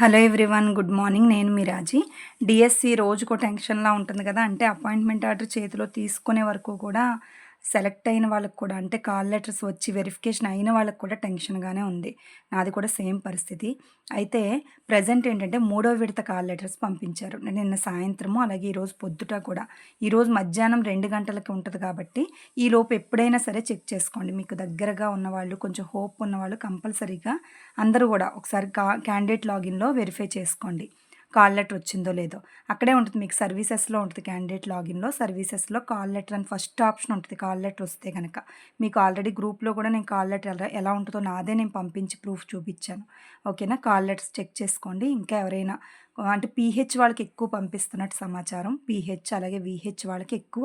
Hello everyone good morning. నేను మీ రాజీ. DSC రోజుకో టెన్షన్లా ఉంటుంది కదా అంటే అపాయింట్మెంట్ ఆర్డర్ చేతిలో తీసుకునే వరకు కూడా సెలెక్ట్ అయిన వాళ్ళకి కూడా అంటే కాల్ లెటర్స్ వచ్చి వెరిఫికేషన్ అయిన వాళ్ళకి కూడా టెన్షన్గానే ఉంది. నాది కూడా సేమ్ పరిస్థితి. అయితే ప్రజెంట్ ఏంటంటే మూడో విడత కాల్ లెటర్స్ పంపించారు. నిన్న సాయంత్రము అలాగే ఈరోజు పొద్దుట కూడా. ఈరోజు మధ్యాహ్నం రెండు గంటలకి ఉంటుంది కాబట్టి ఈ లోపు ఎప్పుడైనా సరే చెక్ చేసుకోండి. మీకు దగ్గరగా ఉన్నవాళ్ళు కొంచెం హోప్ ఉన్నవాళ్ళు కంపల్సరీగా అందరూ కూడా ఒకసారి కా క్యాండిడేట్ లాగిన్లో వెరిఫై చేసుకోండి. కాల్ లెటర్ వచ్చిందో లేదో. అక్కడే ఉంటుంది మీకు సర్వీసెస్లో ఉంటుంది క్యాండిడేట్ లాగిన్లో. సర్వీసెస్లో కాల్ లెటర్ అని ఫస్ట్ ఆప్షన్ ఉంటుంది కాల్ లెటర్ వస్తే కనుక మీకు ఆల్రెడీ గ్రూప్లో కూడా నేను కాల్ లెటర్ ఎలా ఎలా ఉంటుందో నాదే నేను పంపించి ప్రూఫ్ చూపించాను. ఓకేనా? కాల్ లెటర్స్ చెక్ చేసుకోండి. ఇంకా ఎవరైనా అంటే పీహెచ్ వాళ్ళకి ఎక్కువ పంపిస్తున్నట్టు సమాచారం. పీహెచ్ అలాగే విహెచ్ వాళ్ళకి ఎక్కువ.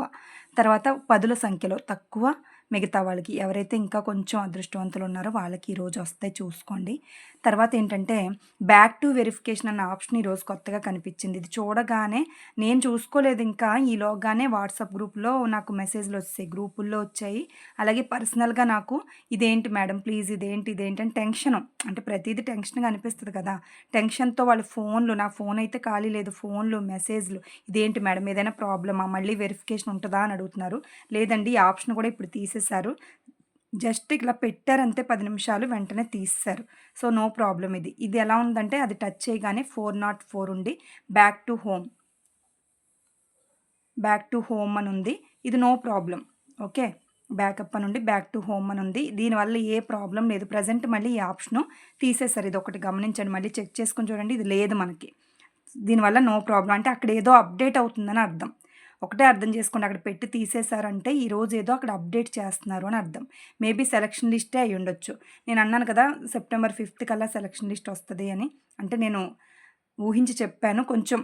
తర్వాత పదుల సంఖ్యలో తక్కువ. మిగతా వాళ్ళకి ఎవరైతే ఇంకా కొంచెం అదృష్టవంతులు ఉన్నారో వాళ్ళకి ఈరోజు వస్తాయి చూసుకోండి. తర్వాత ఏంటంటే బ్యాక్ టు వెరిఫికేషన్ అన్న ఆప్షన్ ఈరోజు కొత్తగా కనిపించింది. ఇది చూడగానే నేను చూసుకోలేదు ఇంకా ఈలోగానే వాట్సాప్ గ్రూప్లో నాకు మెసేజ్లు వచ్చాయి గ్రూపుల్లో వచ్చాయి. అలాగే పర్సనల్గా నాకు ఇదేంటి మేడం ప్లీజ్ ఇదేంటి ఇదేంటి అని టెన్షన్ అంటే ప్రతిదీ టెన్షన్గా అనిపిస్తుంది కదా. టెన్షన్తో వాళ్ళ ఫోన్లు నా ఫోన్ అయితే ఖాళీ లేదు ఫోన్లు మెసేజ్లు ఇదేంటి మేడం ఏదైనా ప్రాబ్లమా మళ్ళీ వెరిఫికేషన్ ఉంటుందా అని అడుగుతున్నారు. లేదండి ఈ ఆప్షన్ కూడా ఇప్పుడు తీసేశారు. జస్ట్ ఇలా పెట్టారంతే పది నిమిషాలు వెంటనే తీస్తారు సో నో ప్రాబ్లం ఇది. ఇది ఎలా ఉందంటే అది టచ్ చేయగానే ఫోర్ నాట్ ఫోర్ ఉండి back to home. Back to home అని ఉంది. ఇది నో ప్రాబ్లం ఓకే? బ్యాకప్ అని ఉండి బ్యాక్ టు హోమ్ అని ఉంది. దీనివల్ల ఏ ప్రాబ్లం లేదు. ప్రజెంట్ మళ్ళీ ఈ ఆప్షను తీసేసారు ఇది ఒకటి గమనించండి. మళ్ళీ చెక్ చేసుకుని చూడండి. ఇది లేదు మనకి. దీనివల్ల నో ప్రాబ్లం అంటే అక్కడ ఏదో అప్డేట్ అవుతుందని అర్థం. ఒకటే అర్థం చేసుకోండి అక్కడ పెట్టి తీసేశారంటే ఈరోజు ఏదో అక్కడ అప్డేట్ చేస్తున్నారు అని అర్థం. మేబీ సెలక్షన్ లిస్టే అయి ఉండొచ్చు. నేను అన్నాను కదా సెప్టెంబర్ ఫిఫ్త్ కల్లా సెలక్షన్ లిస్ట్ వస్తుంది అని. అంటే నేను ఊహించి చెప్పాను కొంచెం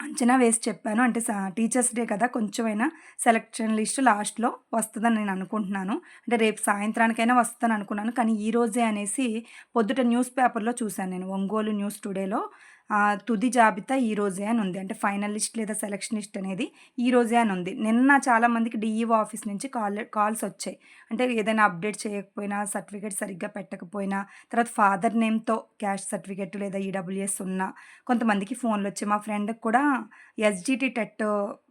అంచనా వేసి చెప్పాను. అంటే టీచర్స్ డే కదా కొంచెమైనా సెలక్షన్ లిస్ట్ లాస్ట్లో వస్తుందని నేను అనుకుంటున్నాను. అంటే రేపు సాయంత్రానికైనా వస్తుందని అనుకున్నాను. కానీ ఈ రోజే అనేసి పొద్దుట న్యూస్ పేపర్లో చూశాను నేను ఒంగోలు న్యూస్ టుడేలో. తుది జాబితా ఈ రోజే అని ఉంది. అంటే ఫైనల్ లిస్ట్ లేదా సెలక్షన్ లిస్ట్ అనేది ఈ రోజే అని ఉంది. నిన్న చాలామందికి డిఈఓ ఆఫీస్ నుంచి కాల్ కాల్స్ వచ్చాయి. అంటే ఏదైనా అప్డేట్ చేయకపోయినా సర్టిఫికేట్ సరిగ్గా పెట్టకపోయినా తర్వాత ఫాదర్ నేమ్తో క్యాష్ సర్టిఫికేట్ లేదా ఈడబ్ల్యూఎస్ ఉన్నా కొంతమందికి ఫోన్లు వచ్చాయి. మా ఫ్రెండ్కి కూడా ఎస్జిటి టెట్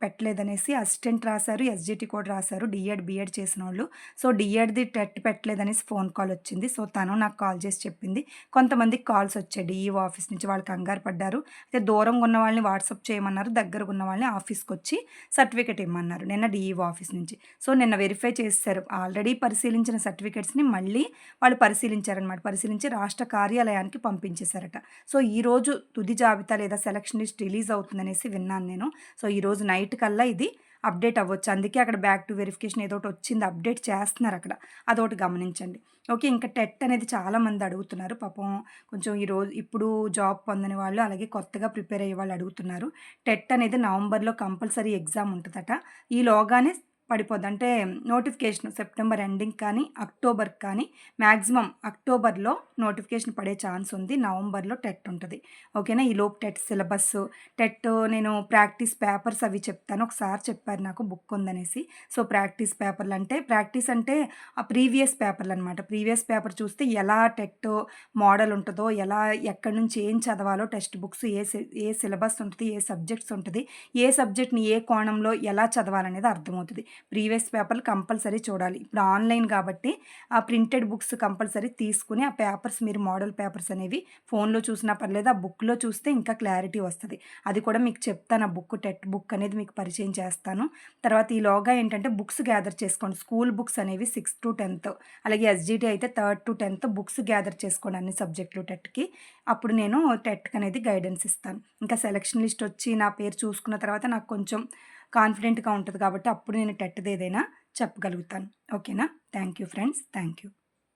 పెట్టలేదనేసి అసిస్టెంట్ రాశారు ఎస్జిటి కూడా రాశారు డిఎడ్ బిఎడ్ చేసిన వాళ్ళు సో డిఎడ్ది టెట్ పెట్టలేదనేసి ఫోన్ కాల్ వచ్చింది. సో తను నాకు కాల్ చేసి చెప్పింది. కొంతమందికి కాల్స్ వచ్చాయి డిఈఓ ఆఫీస్ నుంచి వాళ్ళు కంగారు పడ్డారు. అయితే దూరంగా ఉన్న వాళ్ళని వాట్సాప్ చేయమన్నారు. దగ్గర ఉన్న వాళ్ళని ఆఫీస్కి వచ్చి సర్టిఫికేట్ ఇమ్మన్నారు. నిన్న డిఈఓ ఆఫీస్ నుంచి. సో నిన్న వెరిఫై చేశారు. ఆల్రెడీ పరిశీలించిన సర్టిఫికేట్స్ని మళ్ళీ వాళ్ళు పరిశీలించారనమాట పరిశీలించి రాష్ట్ర కార్యాలయానికి పంపించేశారట. సో ఈరోజు తుది జాబితా లేదా సెలక్షన్ లిస్ట్ రిలీజ్ అవుతుందనేసి విన్నాను నేను. సో ఈరోజు నైట్ కల్లా ఇది అప్డేట్ అవ్వచ్చు. అందుకే అక్కడ బ్యాక్ టు వెరిఫికేషన్ ఏదో ఒకటి వచ్చింది. అప్డేట్ చేస్తున్నారు అక్కడ. అదొకటి గమనించండి. ఓకే ఇంకా టెట్ అనేది చాలామంది అడుగుతున్నారు. పాపం కొంచెం ఈరోజు ఇప్పుడు జాబ్ పొందని వాళ్ళు అలాగే కొత్తగా ప్రిపేర్ అయ్యే వాళ్ళు అడుగుతున్నారు. టెట్ అనేది నవంబర్లో కంపల్సరీ ఎగ్జామ్ ఉంటుందట. ఈలోగానే పడిపోద్ది. అంటే నోటిఫికేషన్ సెప్టెంబర్ ఎండింగ్ కానీ అక్టోబర్ కానీ మ్యాక్సిమం అక్టోబర్లో నోటిఫికేషన్ పడే ఛాన్స్ ఉంది. నవంబర్లో టెట్ ఉంటుంది. ఓకేనా? ఈ లోపు టెట్ సిలబస్ టెట్ నేను ప్రాక్టీస్ పేపర్స్ అవి చెప్తాను. ఒకసారి చెప్పారు నాకు బుక్ ఉందనేసి. సో ప్రాక్టీస్ పేపర్లు అంటే ప్రాక్టీస్ అంటే ఆ ప్రీవియస్ పేపర్లు అనమాట ప్రీవియస్ పేపర్ చూస్తే ఎలా టెట్ మోడల్ ఉంటుందో ఎలా ఎక్కడి నుంచి ఏం చదవాలో టెక్స్ట్ బుక్స్ ఏ ఏ సిలబస్ ఉంటుంది ఏ సబ్జెక్ట్స్ ఉంటుంది ఏ సబ్జెక్ట్ని ఏ కోణంలో ఎలా చదవాలనేది అర్థమవుతుంది. ప్రీవియస్ పేపర్లు కంపల్సరీ చూడాలి. ఇప్పుడు ఆన్లైన్ కాబట్టి ఆ ప్రింటెడ్ బుక్స్ కంపల్సరీ తీసుకుని ఆ పేపర్స్ మీరు మోడల్ పేపర్స్ అనేవి ఫోన్లో చూసినా పర్లేదు ఆ బుక్లో చూస్తే ఇంకా క్లారిటీ వస్తుంది. అది కూడా మీకు చెప్తాను ఆ బుక్ టెట్ బుక్ అనేది మీకు పరిచయం చేస్తాను. తర్వాత ఈలోగా ఏంటంటే బుక్స్ గ్యాదర్ చేసుకోండి. స్కూల్ బుక్స్ అనేవి సిక్స్త్ టు టెన్త్ అలాగే ఎస్జిటి అయితే third to tenth books gather చేసుకోండి అన్ని సబ్జెక్టులు టెట్కి అప్పుడు నేను టెట్కి అనేది గైడెన్స్ ఇస్తాను. ఇంకా సెలక్షన్ లిస్ట్ వచ్చి నా పేరు చూసుకున్న తర్వాత నాకు కొంచెం కాన్ఫిడెంట్గా ఉంటుంది కాబట్టి అప్పుడు నేను టెట్ది ఏదైనా చెప్పగలుగుతాను. ఓకేనా? Thank you friends. Thank you